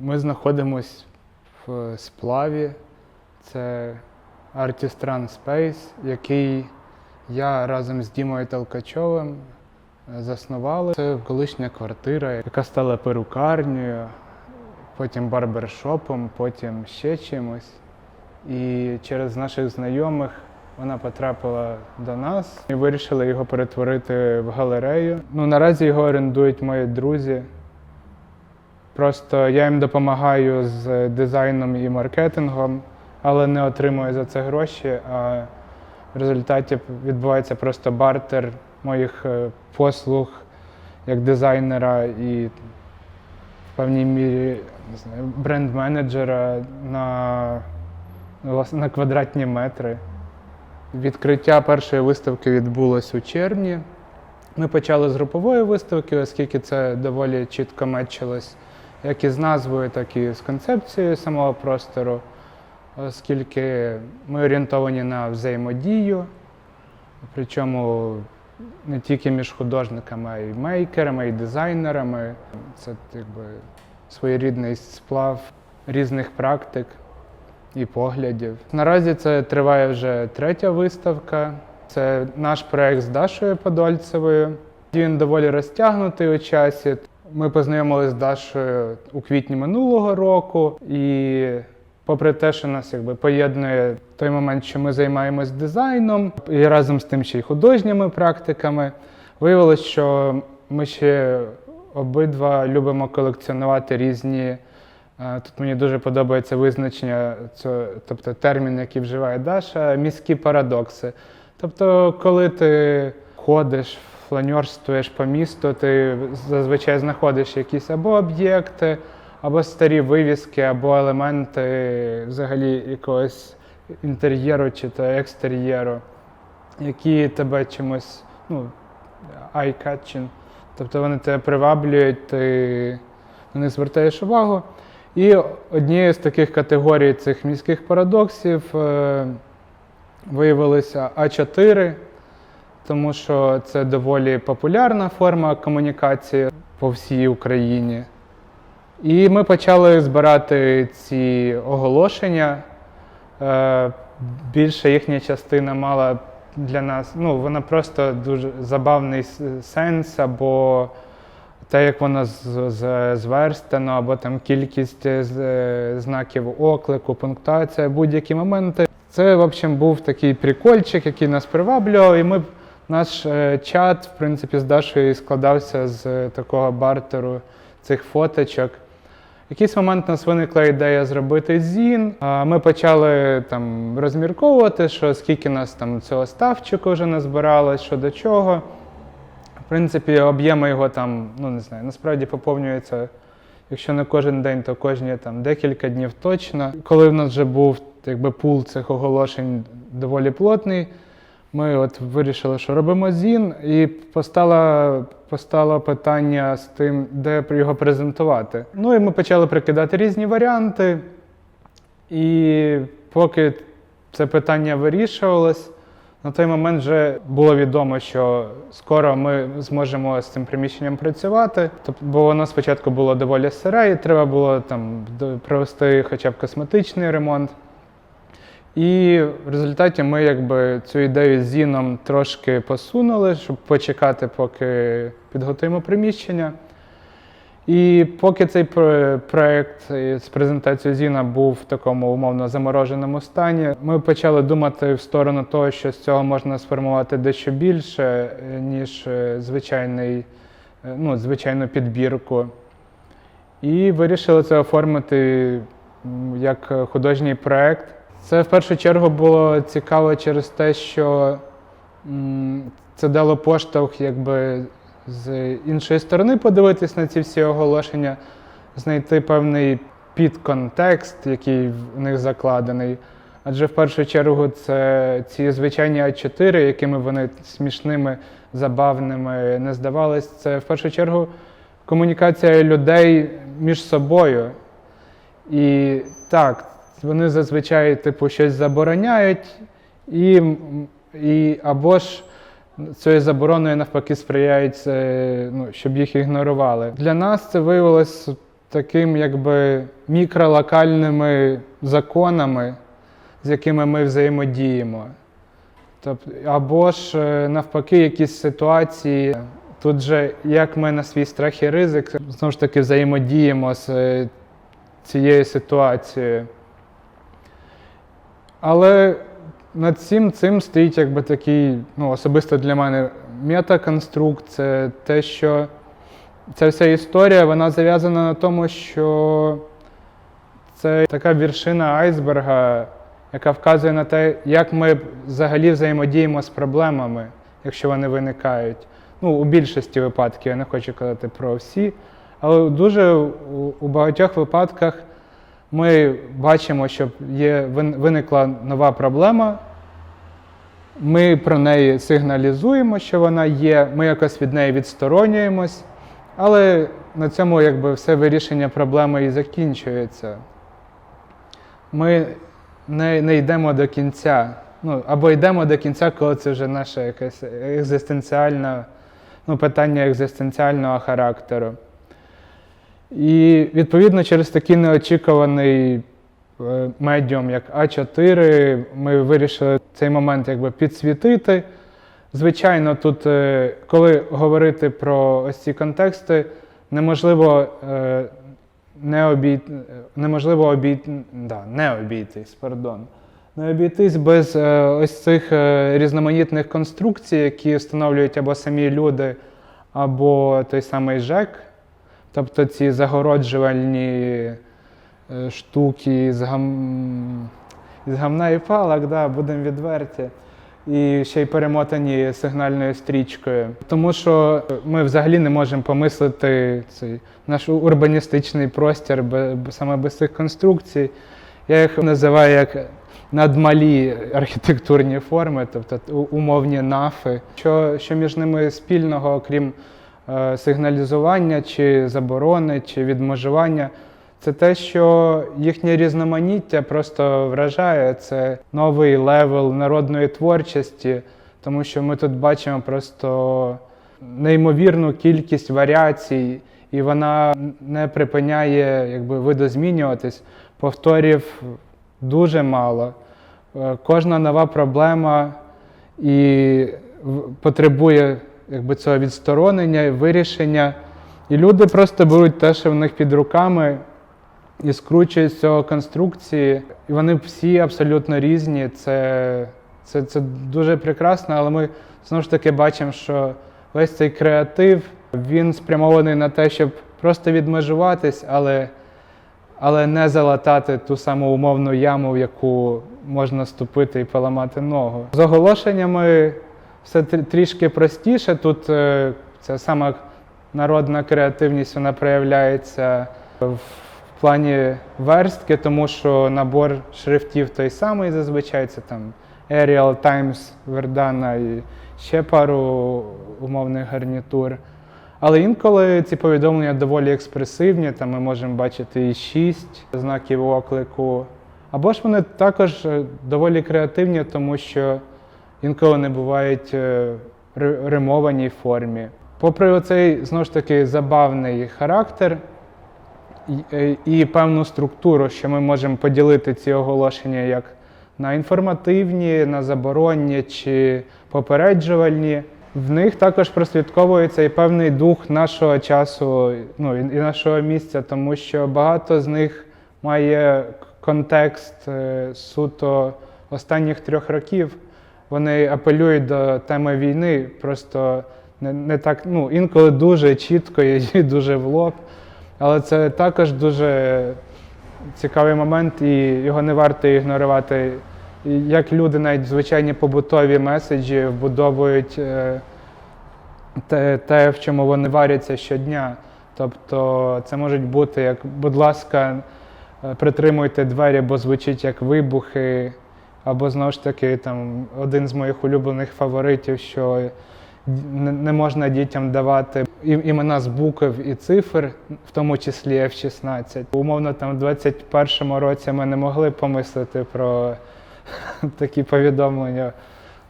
Ми знаходимося в сплаві. Це Artist Run Space, який я разом з Дімою Толкачовим е, заснували. Це колишня квартира, яка стала перукарнею, потім барбершопом, потім ще чимось. І через наших знайомих вона потрапила до нас і вирішили його перетворити в галерею. Ну, наразі його орендують мої друзі. Просто я їм допомагаю з дизайном і маркетингом, але не отримую за це гроші. А в результаті відбувається просто бартер моїх е, послуг як дизайнера і в певній мірі бренд-менеджера на, на квадратні метри. Відкриття першої виставки відбулось у червні. Ми почали з групової виставки, оскільки це доволі чітко мечилось як із назвою, так і з концепцією самого простору, оскільки ми орієнтовані на взаємодію, причому не тільки між художниками, а й мейкерами, і дизайнерами. Це якби своєрідний сплав різних практик і поглядів. Наразі це триває вже третя виставка. Це наш проект з Дашою Подольцевою. Він доволі розтягнутий у часі. Ми познайомилися з Дашою у квітні минулого року, і попри те, що нас якби поєднує той момент, що ми займаємось дизайном, і разом з тим ще й художніми практиками, виявилось, що ми ще обидва любимо колекціонувати різні. е, Тут мені дуже подобається визначення, тобто термін, який вживає Даша, міські парадокси. Тобто, коли ти ходиш, фланьорствуєш по місту, ти зазвичай знаходиш якісь або об'єкти, або старі вивіски, або елементи взагалі якогось інтер'єру чи то екстер'єру, які тебе чимось, ну, eye-catching, тобто вони тебе приваблюють, ти на них звертаєш увагу. І однією з таких категорій цих міських парадоксів е, виявилися А4, тому що це доволі популярна форма комунікації по всій Україні. І ми почали збирати ці оголошення. Е, Більша їхня частина мала для нас, ну, вона просто дуже забавний сенс, або те, як воно зверстано, або там кількість е, е, знаків оклику, пунктуація, будь-які моменти. Це, в общем, був такий прикольчик, який нас приваблював, і ми, наш е, чат, в принципі, з Дашою складався з е, такого бартеру цих фоточок. В якийсь момент у нас виникла ідея зробити зін. А Ми почали там розмірковувати, що скільки нас там цього ставчику вже назбиралось, що до чого. В принципі, об'єми його там, ну не знаю, насправді поповнюється, якщо не кожен день, то кожні там декілька днів точно. Коли в нас вже був якби пул цих оголошень доволі плотний, ми от вирішили, що робимо зін, і постало, постало питання з тим, де його презентувати. Ну і ми почали прикидати різні варіанти. І поки це питання вирішувалось, на той момент вже було відомо, що скоро ми зможемо з цим приміщенням працювати. Тобто, бо воно спочатку було доволі сире, і треба було там провести хоча б косметичний ремонт. І в результаті ми якби цю ідею з Зіном трошки посунули, щоб почекати, поки підготуємо приміщення. І поки цей про- проект з презентацією Зіна був в такому умовно замороженому стані, ми почали думати в сторону того, що з цього можна сформувати дещо більше, е, ніж е, звичайний, е, ну, звичайну підбірку. І вирішили це оформити як художній проект. Це в першу чергу було цікаво через те, що це дало поштовх якби з іншої сторони подивитись на ці всі оголошення, знайти певний підконтекст, який в них закладений. Адже в першу чергу це ці звичайні А4, якими вони смішними, забавними не здавались, це в першу чергу комунікація людей між собою. І так, вони зазвичай типу щось забороняють, і, і або ж цією забороною навпаки сприяють, е, ну, щоб їх ігнорували. Для нас це виявилось таким якби мікролокальними законами, з якими ми взаємодіємо. Тобто, або ж е, навпаки, якісь ситуації. Тут же як ми на свій страх і ризик знову ж таки взаємодіємо з е, цією ситуацією. Але над всім цим стоїть якби такий, ну, особисто для мене, метаконструкт, це те, що ця вся історія вона зав'язана на тому, що це така вершина айсберга, яка вказує на те, як ми взагалі взаємодіємо з проблемами, якщо вони виникають. Ну, у більшості випадків, я не хочу казати про всі, але дуже у, у багатьох випадках ми бачимо, що є, виникла нова проблема. Ми про неї сигналізуємо, що вона є, ми якось від неї відсторонюємось, але на цьому якби все вирішення проблеми і закінчується. Ми не, не йдемо до кінця. Ну, або йдемо до кінця, коли це вже наше якесь екзистенціальне, ну, питання екзистенціального характеру. І відповідно через такий неочікуваний е, медіум, як А4, ми вирішили цей момент якби підсвітити. Звичайно, тут, е, коли говорити про ось ці контексти, неможливо е, не обій... неможливо обій... да, не обійтись, пардон. Не обійтись без ось цих різноманітних конструкцій, які встановлюють або самі люди, або той самий ЖЕК. Тобто ці загороджувальні е, штуки з, гам... з гамна і палок, да, будемо відверті. І ще й перемотані сигнальною стрічкою. Тому що ми взагалі не можемо помислити цей наш урбаністичний простір саме без цих конструкцій. Я їх називаю як надмалі архітектурні форми, тобто умовні нафи. Що, що між ними спільного, окрім сигналізування чи заборони, чи відмежування, це те, що їхнє різноманіття просто вражає. Це новий левел народної творчості, тому що ми тут бачимо просто неймовірну кількість варіацій, і вона не припиняє якби, видозмінюватись. Повторів дуже мало. Е, Кожна нова проблема і потребує якби, цього відсторонення, вирішення. І люди просто беруть те, що в них під руками, і скручують з цього конструкції. І вони всі абсолютно різні. Це, це, це дуже прекрасно, але ми знову ж таки бачимо, що весь цей креатив він спрямований на те, щоб просто відмежуватись, але, але не залатати ту саму умовну яму, в яку можна ступити і поламати ногу. З оголошеннями все трішки простіше. Тут е, ця сама народна креативність вона проявляється в плані верстки, тому що набор шрифтів той самий зазвичай, це там Arial, Times, Verdana і ще пару умовних гарнітур. Але інколи ці повідомлення доволі експресивні, там ми можемо бачити і шість знаків оклику. Або ж вони також е, доволі креативні, тому що інколи не бувають е, в римованій формі. Попри оцей знову ж таки забавний характер і, е, і певну структуру, що ми можемо поділити ці оголошення як на інформативні, на заборонні чи попереджувальні. В них також прослідковується і певний дух нашого часу, ну і і нашого місця, тому що багато з них має контекст е, суто останніх трьох років. Вони апелюють до теми війни, просто не, не так, ну, інколи дуже чітко і дуже в лоб. Але це також дуже цікавий момент, і його не варто ігнорувати. Як люди навіть звичайні побутові меседжі вбудовують е, те, те, в чому вони варяться щодня. Тобто це можуть бути як, будь ласка, е, притримуйте двері, бо звучить як вибухи. Або знову ж таки, там один з моїх улюблених фаворитів, що не можна дітям давати імена з букв і цифр, в тому числі F-16. Умовно, там в 21-му році ми не могли помислити про такі повідомлення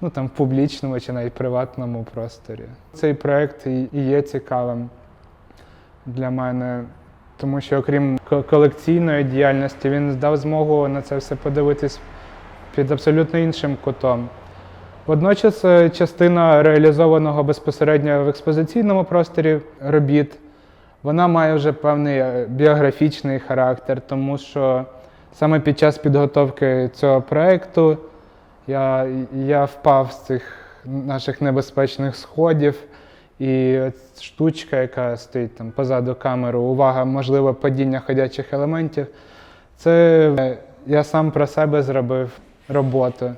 ну, там, в публічному чи навіть приватному просторі. Цей проєкт і і є цікавим для мене. тому що окрім колекційної діяльності, він дав змогу на це все подивитись під абсолютно іншим кутом. Водночас е, частина реалізованого безпосередньо в експозиційному просторі робіт, вона має вже певний е, біографічний характер, тому що саме під час підготовки цього проєкту я, я впав з цих наших небезпечних сходів. І штучка, яка стоїть там позаду камери, увага, можливе падіння ходячих елементів. Це е, я сам про себе зробив роботу.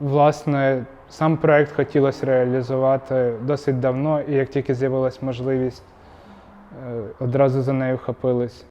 Власне, сам проект хотілося реалізувати досить давно, і як тільки з'явилась можливість, е, одразу за нею вхопились.